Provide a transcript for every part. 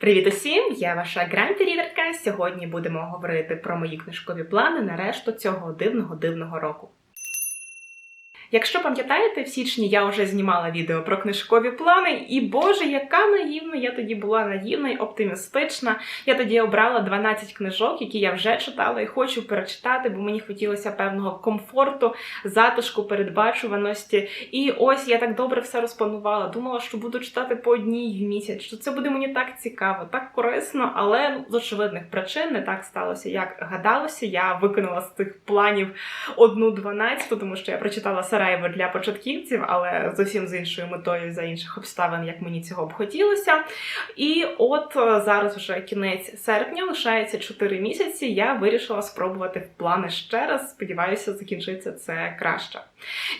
Привіт усім! Я ваша гранті-рідерка. Сьогодні будемо говорити про мої книжкові плани на решту цього дивного дивного року. Якщо пам'ятаєте, в січні я вже знімала відео про книжкові плани, і Боже, яка наївна я тоді була наївна і оптимістична. Я тоді обрала 12 книжок, які я вже читала і хочу перечитати, бо мені хотілося певного комфорту, затишку, передбачуваності. І ось я так добре все розпланувала. Думала, що буду читати по одній в місяць, що це буде мені так цікаво, так корисно, але ну, з очевидних причин не так сталося, як гадалося. Я виконала з цих планів одну дванадцяту, тому що я прочитала Сараєво для початківців, але зовсім з іншою метою за інших обставин, як мені цього б хотілося. І от е, зараз вже кінець серпня, лишається 4 місяці. Я вирішила спробувати плани ще раз. Сподіваюся, закінчиться це краще.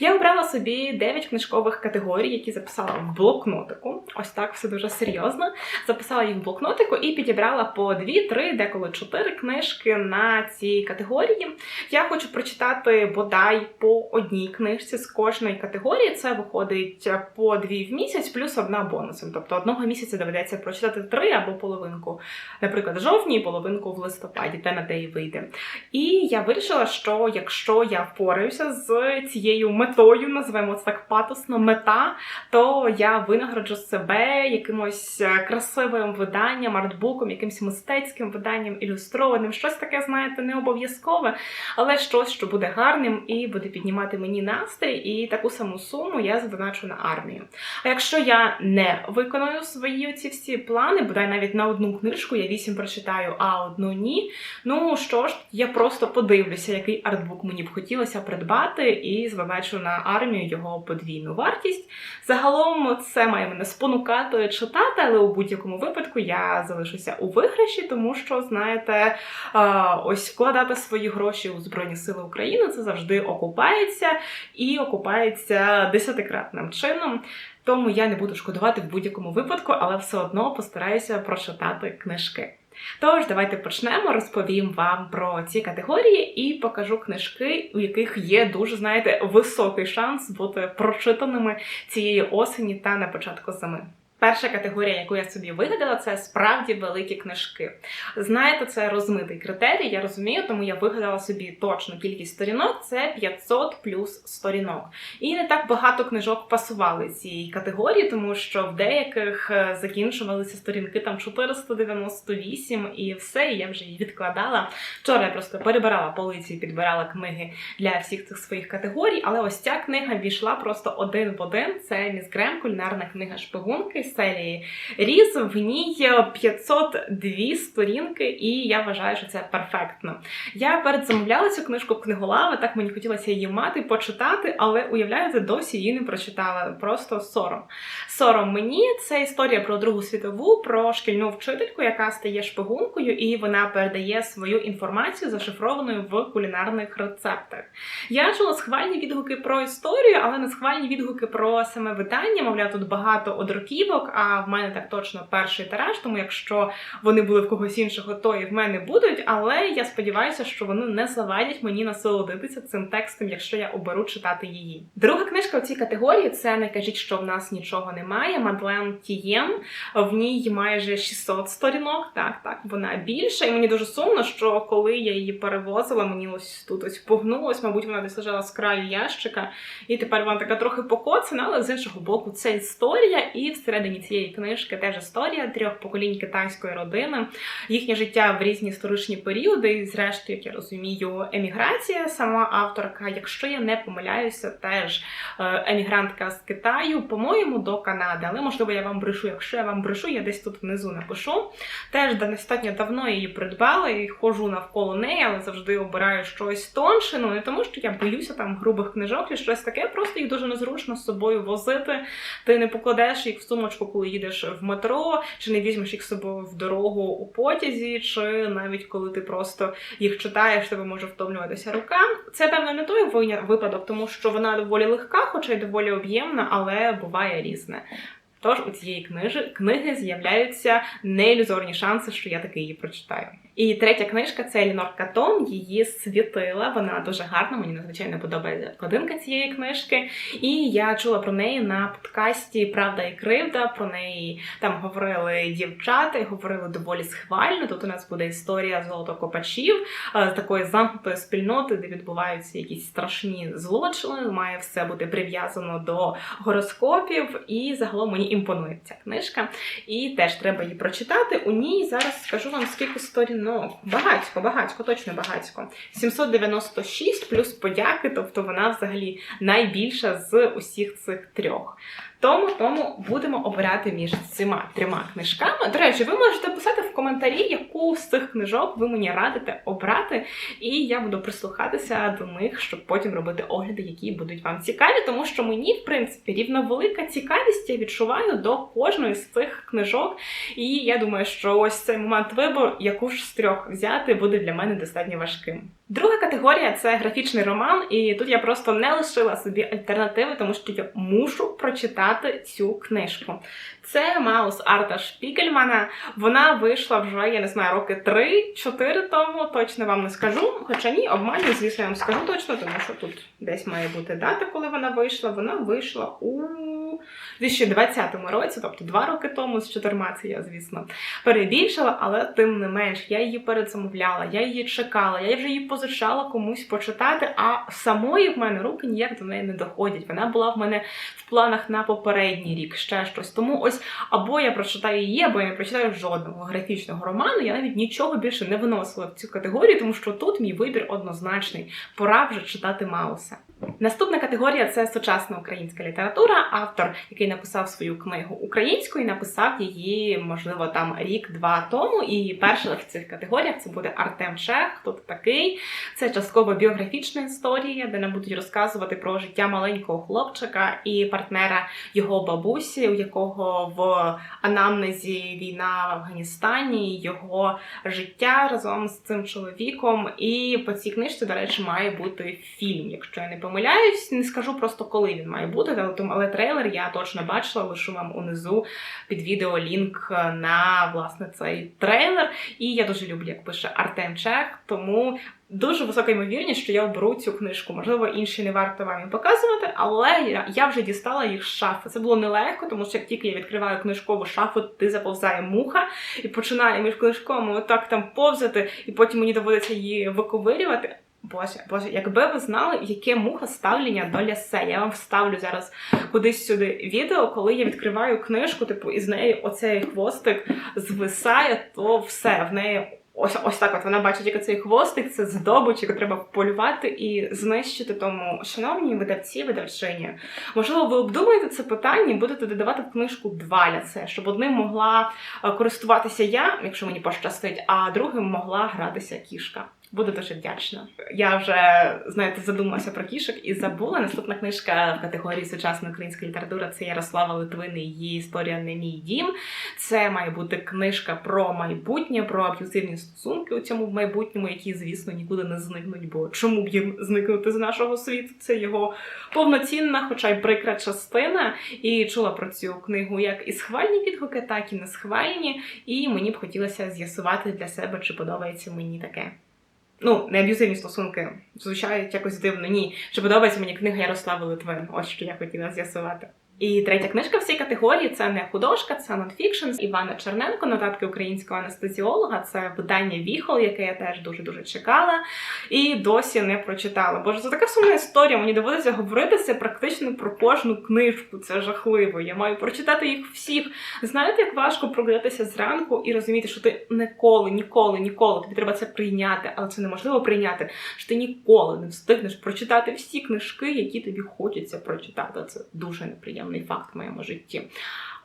Я обрала собі 9 книжкових категорій, які записала в блокнотику. Ось так все дуже серйозно. Записала їх в блокнотику і підібрала по 2, 3, деколи 4 книжки на ці категорії. Я хочу прочитати бодай по одній книжці з кожної категорії. Це виходить по дві в місяць, плюс одна бонусом. Тобто одного місяця доведеться прочитати три або половинку, наприклад, в жовтні половинку в листопаді, те на те і вийде. І я вирішила, що якщо я впораюся з цією метою, називаємо це так патосно, мета, то я винагороджу себе якимось е, красивим виданням, артбуком, якимось мистецьким виданням, ілюстрованим, щось таке, знаєте, не обов'язкове, але щось, що буде гарним і буде піднімати мені настрій, і таку саму суму я задоначу на армію. А якщо я не виконую свої ці всі плани, бодай навіть на одну книжку, я вісім прочитаю, а одну ні. Ну що ж, я просто подивлюся, який артбук мені б хотілося придбати, і задоначу на армію його подвійну вартість. Загалом це має мене спонукати читати, але у будь-якому випадку я залишуся у виграші, тому що, знаєте, ось вкладати свої гроші у Збройні Сили України це завжди окупається і окупається десятикратним чином. Тому я не буду шкодувати в будь-якому випадку, але все одно постараюся прочитати книжки. Тож, давайте почнемо. Розповім вам про ці категорії і покажу книжки, у яких є дуже, знаєте, високий шанс бути прочитаними цієї осені та на початку зими. Перша категорія, яку я собі вигадала, це справді великі книжки. Знаєте, це розмитий критерій, я розумію, тому я вигадала собі точну кількість сторінок це 500 плюс сторінок. І не так багато книжок пасували цій категорії, тому що в деяких е, закінчувалися сторінки там 498 і все, і я вже її відкладала. Вчора я просто перебирала полиці, підбирала книги для всіх цих своїх категорій, але ось ця книга війшла просто один в один. Це Міс Грем, кулінарна книга шпигунки серії Різ. В ній 502 сторінки, і я вважаю, що це перфектно. Я передзамовляла цю книжку в книголави, так мені хотілося її мати, почитати, але уявляєте, досі її не прочитала. Просто сором. Сором мені це історія про Другу світову, про шкільну вчительку, яка стає шпигункою, і вона передає свою інформацію, зашифрованою в кулінарних рецептах. Я чула схвальні відгуки про історію, але не схвальні відгуки про саме видання. Мовляв, тут багато одроківок, а в мене так точно перший тираж, тому якщо вони були в когось іншого, то і в мене будуть. Але я сподіваюся, що вони не завадять мені насолодитися цим текстом, якщо я оберу читати її. Друга книжка у цій категорії це не кажіть, що в нас нічого немає. Мадлен Тієм. В ній майже 600 сторінок. Так, так, вона більша. І мені дуже сумно, що коли я її перевозила, мені ось тут ось погнулось. Мабуть, вона десь лежала з краю ящика, і тепер вона така трохи покоцана, але з іншого боку, це історія, і всередині цієї книжки теж історія трьох поколінь китайської родини, їхнє життя в різні історичні періоди, і зрештою, як я розумію, еміграція. Сама авторка, якщо я не помиляюся, теж е, емігрантка з Китаю, по-моєму, до Канади. Але можливо я вам брешу. Якщо я вам брешу, я десь тут внизу напишу. Теж достатньо давно її придбала і ходжу навколо неї, але завжди обираю щось тонше. Ну не тому, що я боюся там грубих книжок чи щось таке, просто їх дуже незручно з собою возити. Ти не покладеш їх в сумочку, коли їдеш в метро, чи не візьмеш їх з собою в дорогу у потязі, чи навіть коли ти просто їх читаєш, тебе може втомлюватися рука. Це певно не той випадок, тому що вона доволі легка, хоча й доволі об'ємна, але буває різне. Тож у цієї книжі книги з'являються неілюзорні шанси, що я таки її прочитаю. І третя книжка це Елінор Катон, її світила. Вона дуже гарна. Мені надзвичайно подобається кодинка цієї книжки. І я чула про неї на подкасті Правда і кривда. Про неї там говорили дівчата, говорили доволі схвально. Тут у нас буде історія золотокопачів е, з такої замкнутої спільноти, де відбуваються якісь страшні злочини. Має все бути прив'язано до гороскопів. І загалом мені імпонує ця книжка. І теж треба її прочитати. У ній зараз скажу вам скільки сторінок. Багатько, багатько, точно багатько. 796 плюс подяки, тобто вона взагалі найбільша з усіх цих трьох. Тому тому будемо обирати між цими трьома книжками. До речі, ви можете писати в коментарі, яку з цих книжок ви мені радите обрати, і я буду прислухатися до них, щоб потім робити огляди, які будуть вам цікаві, тому що мені, в принципі, рівно велика цікавість я відчуваю до кожної з цих книжок. І я думаю, що ось цей момент вибору, яку ж з трьох взяти, буде для мене достатньо важким. Друга категорія це графічний роман, і тут я просто не лишила собі альтернативи, тому що я мушу прочитати цю книжку. Це Маус Арта Шпігельмана. Вона вийшла вже, я не знаю, роки 3-4 тому, точно вам не скажу. Хоча ні, обманю, звісно, я вам скажу точно, тому що тут десь має бути дата, коли вона вийшла. Вона вийшла у 2020 році, тобто два роки тому, з чотирма це я, звісно, перебільшила, але тим не менш, я її передзамовляла, я її чекала, я вже її позичала комусь почитати, а самої в мене руки ніяк до неї не доходять. Вона була в мене в планах на попередній рік, ще щось. Тому ось або я прочитаю її, або я не прочитаю жодного графічного роману. Я навіть нічого більше не виносила в цю категорію, тому що тут мій вибір однозначний. Пора вже читати Мауса. Наступна категорія це сучасна українська література. Автор, який написав свою книгу українською, написав її, можливо, там рік-два тому. І перша в цих категоріях це буде Артем Чех. Хто такий? Це частково біографічна історія, де нам будуть розказувати про життя маленького хлопчика і партнера його бабусі, у якого в анамнезі війна в Афганістані, його життя разом з цим чоловіком. І по цій книжці, до речі, має бути фільм, якщо я не помиляюсь, не скажу просто коли він має бути, але, трейлер я точно бачила, лишу вам унизу під відео лінк на власне цей трейлер. І я дуже люблю, як пише Артем Чех, тому. Дуже висока ймовірність, що я оберу цю книжку. Можливо, інші не варто вам їм показувати, але я вже дістала їх з шафи. Це було нелегко, тому що як тільки я відкриваю книжкову шафу, ти заповзає муха і починає між книжками отак там повзати, і потім мені доводиться її виковирювати. Боже, боже, якби ви знали, яке муха ставлення до лясе. Я вам вставлю зараз кудись сюди відео, коли я відкриваю книжку, типу, і з неї оцей хвостик звисає, то все в неї. Ось ось так от вона бачить, як цей хвостик, це здобуч, яку треба полювати і знищити. Тому, шановні видавці, видавчині, можливо, ви обдумаєте це питання і будете додавати в книжку два ляце, щоб одним могла користуватися я, якщо мені пощастить, а другим могла гратися кішка. Буду дуже вдячна. Я вже знаєте, задумалася про кішок і забула. Наступна книжка в категорії сучасна українська література це Ярослава Литвини. Її історія не мій дім. Це має бути книжка про майбутнє, про аб'юзивні стосунки у цьому майбутньому, які, звісно, нікуди не зникнуть. Бо чому б їм зникнути з нашого світу? Це його повноцінна, хоча й прикра частина. І чула про цю книгу як і схвальні відгуки, так і не схвальні. І мені б хотілося з'ясувати для себе, чи подобається мені таке. Ну, не аб'юзивні стосунки звучають якось дивно. Ні. Чи подобається мені книга Ярослави Литвин? Ось що я хотіла з'ясувати. І третя книжка в цій категорії це не художка, це нонфікшн Івана Черненко, нотатки українського анестезіолога. Це видання Віхол, яке я теж дуже дуже чекала і досі не прочитала. Боже, це така сумна історія. Мені доводиться говорити це практично про кожну книжку. Це жахливо. Я маю прочитати їх всіх. Знаєте, як важко прокидатися зранку і розуміти, що ти ніколи, ніколи, ніколи тобі треба це прийняти, але це неможливо прийняти. що ти ніколи не встигнеш прочитати всі книжки, які тобі хочеться прочитати. Це дуже неприємно неприємний факт в моєму житті.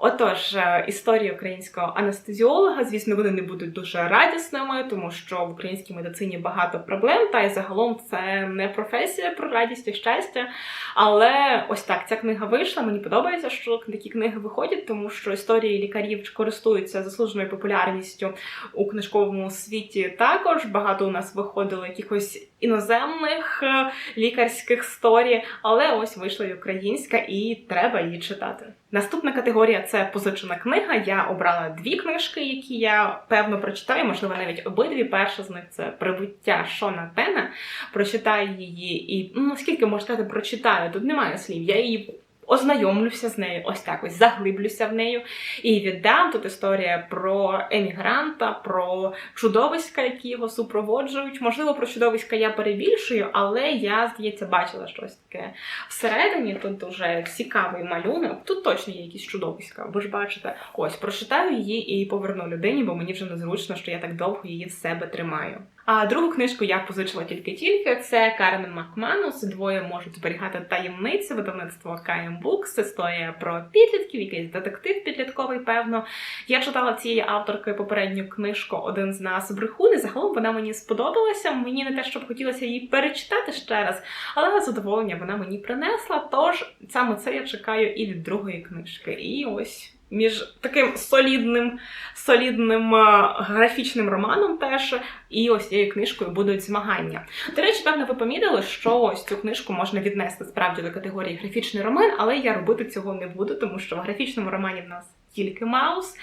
Отож, е, історії українського анестезіолога, звісно, вони не будуть дуже радісними, тому що в українській медицині багато проблем, та й загалом це не професія про радість і щастя. Але ось так ця книга вийшла. Мені подобається, що такі книги виходять, тому що історії лікарів користуються заслуженою популярністю у книжковому світі. Також багато у нас виходило якихось іноземних е, лікарських сторій, але ось вийшла і українська, і треба її читати. Наступна категорія це позичена книга. Я обрала дві книжки, які я певно прочитаю, можливо, навіть обидві. Перша з них це прибуття Шона Пена. Прочитаю її і ну, можна сказати, прочитаю. Тут немає слів. Я її ознайомлюся з нею, ось так ось заглиблюся в нею і віддам тут історія про емігранта, про чудовиська, які його супроводжують. Можливо, про чудовиська я перебільшую, але я, здається, бачила щось таке всередині. Тут дуже цікавий малюнок. Тут точно є якісь чудовиська. Ви ж бачите, ось прочитаю її і поверну людині, бо мені вже незручно, що я так довго її в себе тримаю. А другу книжку я позичила тільки-тільки. Це Кармен Макманус. Двоє можуть зберігати таємниці видавництво KM Books. Історія про підлітків, якийсь детектив підлітковий, певно. Я читала цієї авторки попередню книжку Один з нас брехун, і загалом вона мені сподобалася. Мені не те, щоб хотілося її перечитати ще раз, але задоволення вона мені принесла. Тож саме це я чекаю і від другої книжки. І ось між таким солідним солідним е, графічним романом теж і ось цією книжкою будуть змагання. До речі, певно, ви помітили, що ось цю книжку можна віднести справді до категорії графічний роман, але я робити цього не буду, тому що в графічному романі в нас тільки Маус.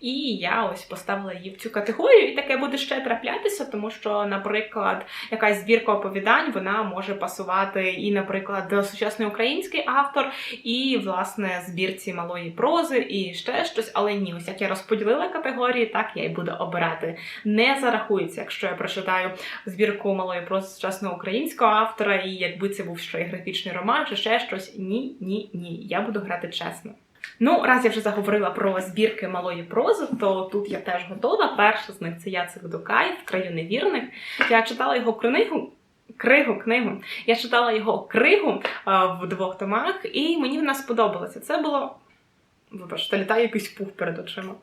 І я ось поставила її в цю категорію, і таке буде ще траплятися, тому що, наприклад, якась збірка оповідань вона може пасувати і, наприклад, сучасний український автор, і, власне, збірці малої прози, і ще щось. Але ні, ось як я розподілила категорії, так я й буду обирати. Не зарахується, якщо я прочитаю збірку малої прози сучасного українського автора, і якби це був ще й графічний роман, чи ще щось. Ні, ні, ні. Я буду грати чесно. Ну, раз я вже заговорила про збірки малої прози, то тут я теж готова. Перша з них це Яцик Дукаєв, краю невірних. Я читала його книгу. Кригу, книгу. Я читала його кригу а, в двох томах, і мені вона сподобалася. Це було. Вибачте, літає якийсь пух перед очима.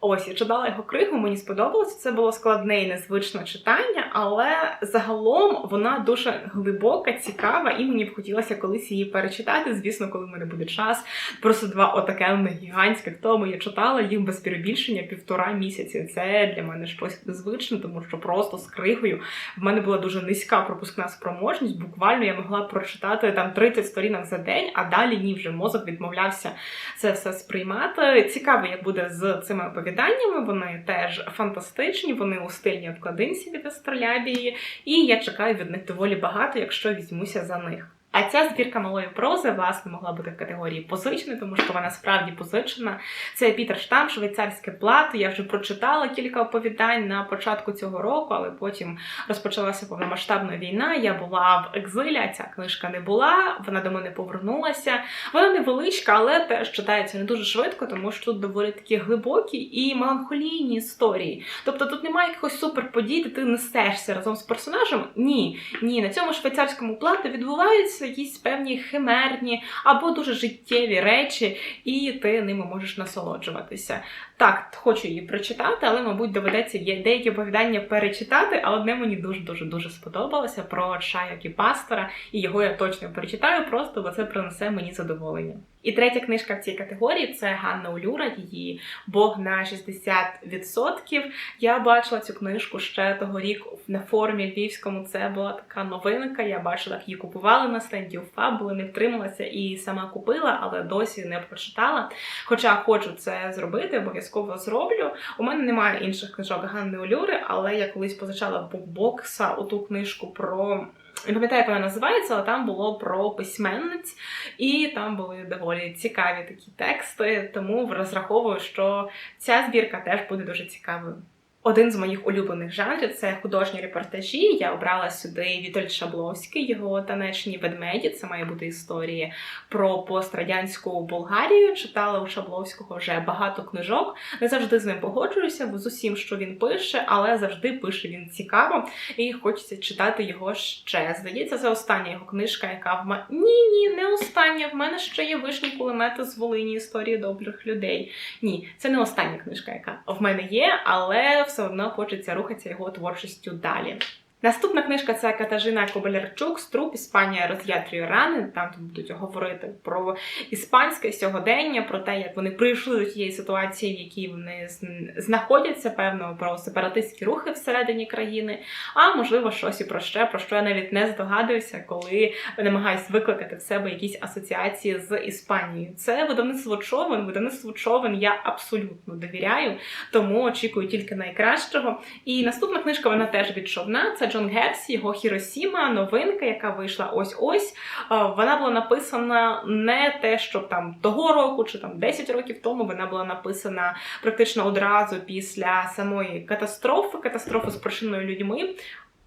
Ось я читала його кригу, мені сподобалося. Це було складне і незвичне читання, але загалом вона дуже глибока, цікава, і мені б хотілося колись її перечитати. Звісно, коли в мене буде час. Просто два отакенних гігантських томи я читала їх без перебільшення півтора місяці. Це для мене щось незвичне, тому що просто з кригою в мене була дуже низька пропускна спроможність. Буквально я могла прочитати там 30 сторінок за день, а далі ні, вже мозок відмовлявся це все сприймати. Цікаво, як буде з цими оповіданнями оповіданнями. Вони теж фантастичні, вони у стильній обкладинці від Астролябії, і я чекаю від них доволі багато, якщо візьмуся за них. А ця збірка малої прози, власне, могла бути в категорії позична, тому що вона справді позичена. Це Пітер Штам, швейцарське плато. Я вже прочитала кілька оповідань на початку цього року, але потім розпочалася повномасштабна війна. Я була в екзилі, а ця книжка не була. Вона до мене повернулася. Вона невеличка, але теж читається не дуже швидко, тому що тут доволі такі глибокі і меланхолійні історії. Тобто тут немає якихось суперподій, де ти несешся разом з персонажем. Ні, ні, на цьому швейцарському платі відбуваються якісь певні химерні або дуже життєві речі, і ти ними можеш насолоджуватися. Так, хочу її прочитати, але, мабуть, доведеться деякі оповідання перечитати, а одне мені дуже-дуже дуже сподобалося про Шаякі Пастора, і його я точно перечитаю, просто бо це принесе мені задоволення. І третя книжка в цій категорії це Ганна Улюра, її Бог на 60%. Я бачила цю книжку ще того рік на форумі львівському. Це була така новинка. Я бачила, як її купували на стенді у Фабули, не втрималася і сама купила, але досі не прочитала. Хоча хочу це зробити, обов'язково зроблю. У мене немає інших книжок Ганни Олюри, але я колись позичала букбокса оту книжку про. Не пам'ятаю, як вона називається, але там було про письменниць, і там були доволі цікаві такі тексти. Тому розраховую, що ця збірка теж буде дуже цікавою. Один з моїх улюблених жанрів це художні репортажі. Я обрала сюди Віталь Шабловський, його танечні ведмеді. Це має бути історії про пострадянську Болгарію. Читала у Шабловського вже багато книжок. Не завжди з ним погоджуюся з усім, що він пише, але завжди пише він цікаво і хочеться читати його ще. Здається, це остання його книжка, яка в мене. Ні, ні, не остання. В мене ще є вишні кулемети з Волині історії добрих людей. Ні, це не остання книжка, яка в мене є, але все одно хочеться рухатися його творчістю далі. Наступна книжка це Катажина Кобелярчук Струп Іспанія роз'ятрює рани. Там будуть говорити про іспанське сьогодення, про те, як вони прийшли до тієї ситуації, в якій вони знаходяться, певно, про сепаратистські рухи всередині країни. А можливо, щось і про ще, про що я навіть не здогадуюся, коли намагаюсь викликати в себе якісь асоціації з Іспанією. Це видавництво човен, видавництво човен я абсолютно довіряю, тому очікую тільки найкращого. І наступна книжка вона теж від човна. Це Джон Герсі, його Хіросіма, новинка, яка вийшла ось-ось. Вона була написана не те, що там того року чи там 10 років тому. Вона була написана практично одразу після самої катастрофи, катастрофи з причиною людьми.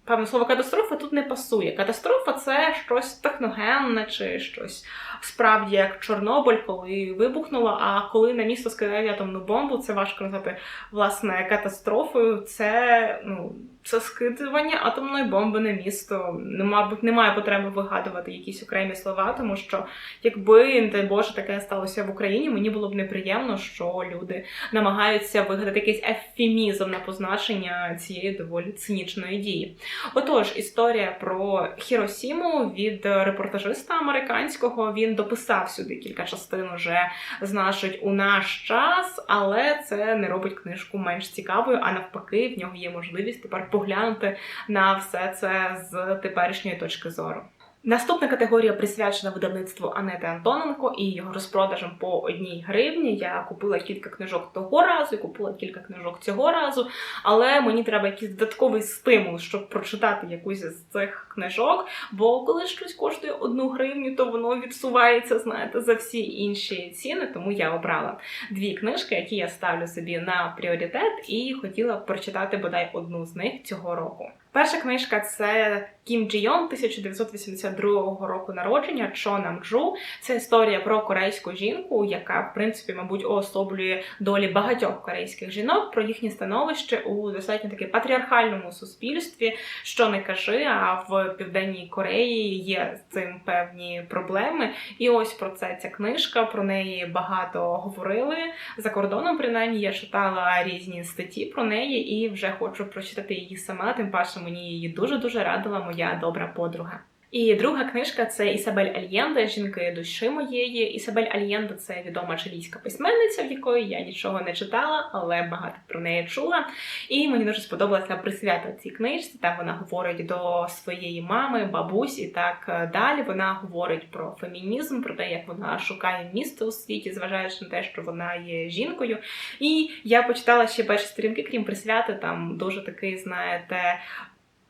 Певне слово катастрофа тут не пасує. Катастрофа це щось техногенне чи щось справді як Чорнобиль, коли вибухнуло. А коли на місто скидають атомну бомбу, це важко назвати власне катастрофою. Це ну це скидування атомної бомби на місто. Ну, мабуть, немає потреби вигадувати якісь окремі слова, тому що якби не Боже таке сталося в Україні, мені було б неприємно, що люди намагаються вигадати якийсь ефемізм на позначення цієї доволі цинічної дії. Отож, історія про Хіросіму від репортажиста американського він дописав сюди кілька частин уже значить у наш час, але це не робить книжку менш цікавою, а навпаки, в нього є можливість тепер поглянути на все це з теперішньої точки зору. Наступна категорія присвячена видавництву Анети Антоненко і його розпродажам по одній гривні. Я купила кілька книжок того разу, і купила кілька книжок цього разу, але мені треба якийсь додатковий стимул, щоб прочитати якусь з цих книжок. Бо коли щось коштує одну гривню, то воно відсувається, знаєте, за всі інші ціни. Тому я обрала дві книжки, які я ставлю собі на пріоритет, і хотіла прочитати бодай одну з них цього року. Перша книжка це Кім Джі Йон 1982 року народження Чо Джу. Це історія про корейську жінку, яка, в принципі, мабуть, уособлює долі багатьох корейських жінок про їхнє становище у достатньо таки патріархальному суспільстві. Що не кажи, а в південній Кореї є з цим певні проблеми. І ось про це ця книжка. Про неї багато говорили за кордоном. Принаймні я читала різні статті про неї і вже хочу прочитати її сама. Тим паче мені її дуже дуже радила моя добра подруга. І друга книжка це Ісабель Альєнде, жінки душі моєї. Ісабель Альєнде це відома чилійська письменниця, в якої я нічого не читала, але багато про неї чула. І мені дуже сподобалася присвята цій книжці. Там вона говорить до своєї мами, бабусь і так далі. Вона говорить про фемінізм, про те, як вона шукає місце у світі, зважаючи на те, що вона є жінкою. І я почитала ще перші сторінки, крім присвяти, там дуже такий, знаєте,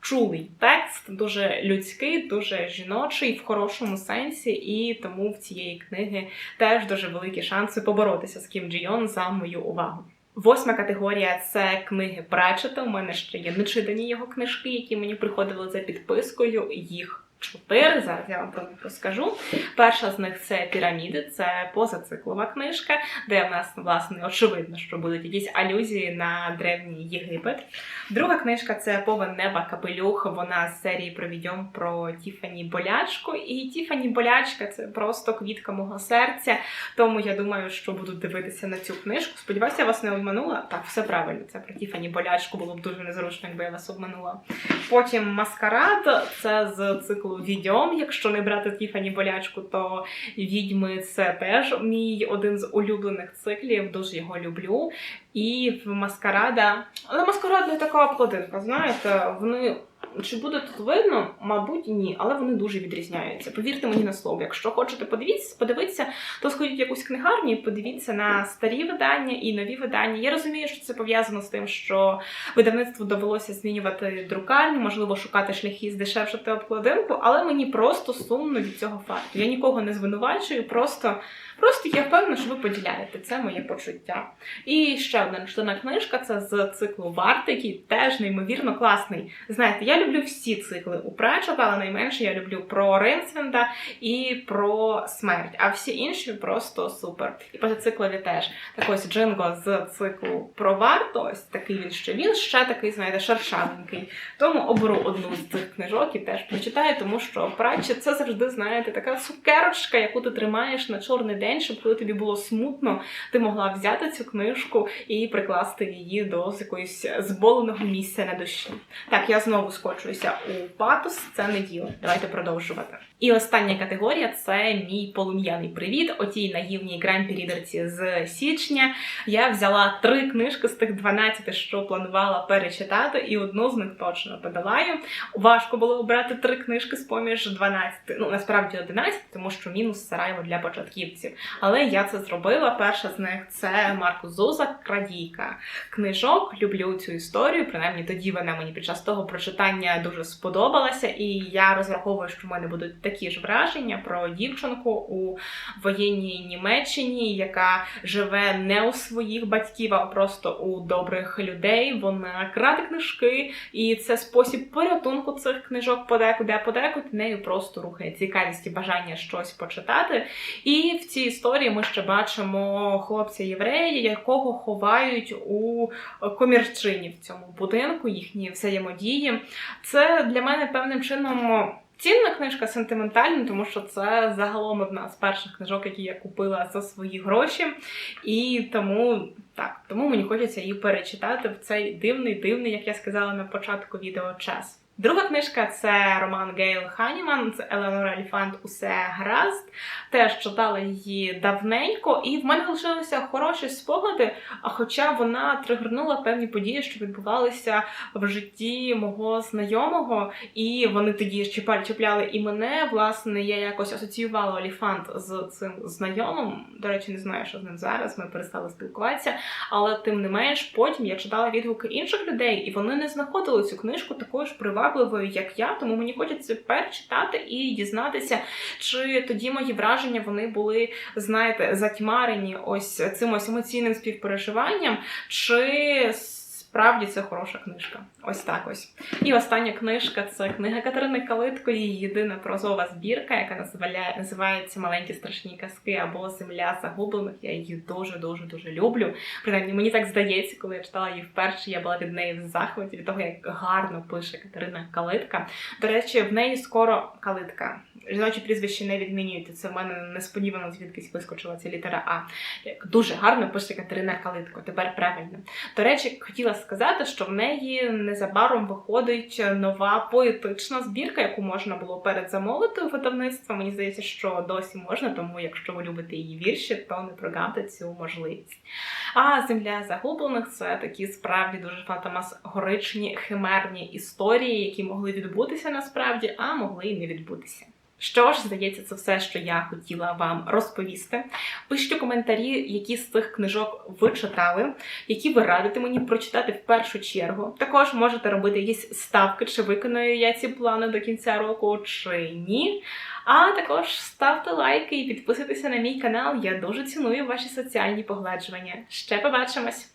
чулий текст, дуже людський, дуже жіночий в хорошому сенсі, і тому в цієї книги теж дуже великі шанси поборотися з Кім Джійон за мою увагу. Восьма категорія це книги Пречета. У мене ще є нечитані його книжки, які мені приходили за підпискою. Їх чотири. Зараз я вам розкажу. Перша з них це піраміди, це позациклова книжка, де в нас, власне, очевидно, що будуть якісь алюзії на древній Єгипет. Друга книжка це Повен неба капелюх. Вона з серії про відьом про Тіфані Болячку. І Тіфані Болячка це просто квітка мого серця. Тому я думаю, що буду дивитися на цю книжку. Сподіваюся, я вас не обманула. Так, все правильно. Це про Тіфані Болячку було б дуже незручно, якби я вас обманула. Потім маскарад це з циклу відьом. Якщо не брати Тіфані болячку, то відьми це теж мій один з улюблених циклів. Дуже його люблю. І в маскарада, але маскарад не така обкладинка. Знаєте, вони чи буде тут видно? Мабуть, ні, але вони дуже відрізняються. Повірте мені на слово. Якщо хочете подивитися, подивитися, то сходіть в якусь книгарню і подивіться на старі видання і нові видання. Я розумію, що це пов'язано з тим, що видавництву довелося змінювати друкарню, можливо, шукати шляхи здешевшити обкладинку, але мені просто сумно від цього факту. Я нікого не звинувачую, просто. Просто я впевнена, що ви поділяєте це моє почуття. І ще одна чтена книжка це з циклу Варти, який теж неймовірно класний. Знаєте, я люблю всі цикли у Пречета, але найменше я люблю про Ринсвінда і про смерть. А всі інші просто супер. І позациклові теж. Так ось Джинго з циклу про варту, ось такий він ще він ще такий, знаєте, шершавенький. Тому оберу одну з цих книжок і теж прочитаю, тому що Пратчет це завжди, знаєте, така цукерочка, яку ти тримаєш на чорний день день, щоб коли тобі було смутно, ти могла взяти цю книжку і прикласти її до якоїсь зболеного місця на душі. Так, я знову скочуюся у патос, це не діло. Давайте продовжувати. І остання категорія це мій полум'яний привіт. Отій наївній гранд-рідерці з січня. Я взяла три книжки з тих 12, що планувала перечитати, і одну з них точно подолаю. Важко було обрати три книжки з поміж 12, ну насправді 11, тому що мінус Сараєво для початківців. Але я це зробила. Перша з них це Маркус Зуза Крадійка. Книжок люблю цю історію. Принаймні тоді вона мені під час того прочитання дуже сподобалася, і я розраховую, що в мене будуть такі ж враження про дівчинку у воєнній Німеччині, яка живе не у своїх батьків, а просто у добрих людей. Вона краде книжки, і це спосіб порятунку цих книжок подекуди, а подекуди нею просто рухає цікавість і бажання щось почитати. І в цій історії ми ще бачимо хлопця єврея, якого ховають у комірчині в цьому будинку, їхні взаємодії. Це для мене певним чином. Цінна книжка сентиментальна, тому що це загалом одна з перших книжок, які я купила за свої гроші. І тому так, тому мені хочеться її перечитати в цей дивний, дивний, як я сказала на початку відео, час. Друга книжка це роман Гейл Ханіман, це Елеонора Еліфант Усе гаразд. Теж читала її давненько, і в мене лишилися хороші спогади. А хоча вона тригернула певні події, що відбувалися в житті мого знайомого, і вони тоді чіпляли і мене. Власне, я якось асоціювала Оліфант з цим знайомим. До речі, не знаю, що з ним зараз. Ми перестали спілкуватися. Але тим не менш, потім я читала відгуки інших людей, і вони не знаходили цю книжку такою ж привабливою, як я. Тому мені хочеться перечитати і дізнатися, чи тоді мої враження вони були, знаєте, затьмарені ось цим ось емоційним співпереживанням, чи справді це хороша книжка. Ось так ось. І остання книжка це книга Катерини Калитко, її єдина прозова збірка, яка називається Маленькі страшні казки або Земля загублених. Я її дуже дуже люблю. Принаймні, мені так здається, коли я читала її вперше, я була від неї в захваті від того, як гарно пише Катерина Калитка. До речі, в неї скоро калитка. Жіночі прізвища не відмінюють. Це в мене несподівано звідкись вискочила ця літера А. Дуже гарно пише Катерина Калитко. Тепер правильно. До речі, хотіла сказати, що в неї незабаром виходить нова поетична збірка, яку можна було передзамовити у видавництва. Мені здається, що досі можна, тому якщо ви любите її вірші, то не прогавте цю можливість. А земля загублених це такі справді дуже фантамасгоричні химерні історії, які могли відбутися насправді, а могли і не відбутися. Що ж, здається, це все, що я хотіла вам розповісти. Пишіть у коментарі, які з цих книжок ви читали, які ви радите мені прочитати в першу чергу. Також можете робити якісь ставки, чи виконую я ці плани до кінця року, чи ні. А також ставте лайки і підписуйтеся на мій канал. Я дуже ціную ваші соціальні погладжування. Ще побачимось!